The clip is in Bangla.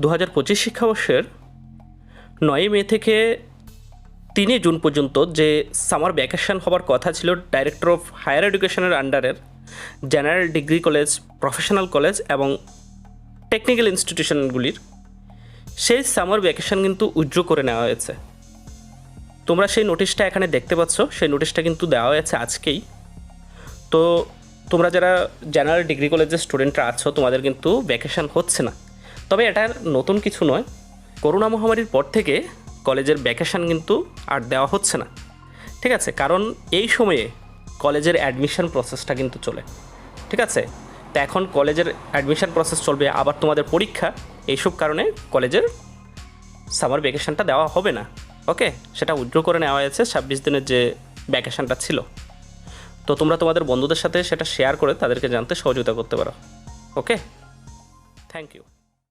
দু হাজার পঁচিশ শিক্ষাবর্ষের নয় মে থেকে তিনই জুন পর্যন্ত যে সামার ভ্যাকেশন হবার কথা ছিল ডাইরেক্টর অফ হায়ার এডুকেশনের আন্ডারের general degree college, professional college এবং টেকনিক্যাল ইনস্টিটিউশনগুলির, সেই সামার ভ্যাকেশন কিন্তু উজ্জ্ব করে নেওয়া হয়েছে। তোমরা সেই নোটিশটা এখানে দেখতে পাচ্ছ, সেই নোটিশটা কিন্তু দেওয়া হয়েছে আজকেই। তো তোমরা যারা জেনারেল ডিগ্রি কলেজের স্টুডেন্টরা আছো, তোমাদের কিন্তু ভ্যাকেশন হচ্ছে না। তবে এটা নতুন কিছু নয়। করোনা মহামারীর পর থেকে কলেজের ভ্যাকেশন কিন্তু আর দেওয়া হচ্ছে না। ঠিক আছে, কারণ এই সময়ে কলেজের অ্যাডমিশন প্রসেসটা কিন্তু চলে। ঠিক আছে, তো এখন কলেজের অ্যাডমিশন প্রসেস চলবে, আবার তোমাদের পরীক্ষা। এইসব কারণে কলেজের সামার ভ্যাকেশনটা দেওয়া হবে না। ওকে সেটা উইথড্র করে নেওয়া হয়েছে, ছাব্বিশ দিনের যে ভ্যাকেশনটা ছিল। তো তোমরা তোমাদের বন্ধুদের সাথে সেটা শেয়ার করে তাদেরকে জানতে সহযোগিতা করতে পারো। Okay thank you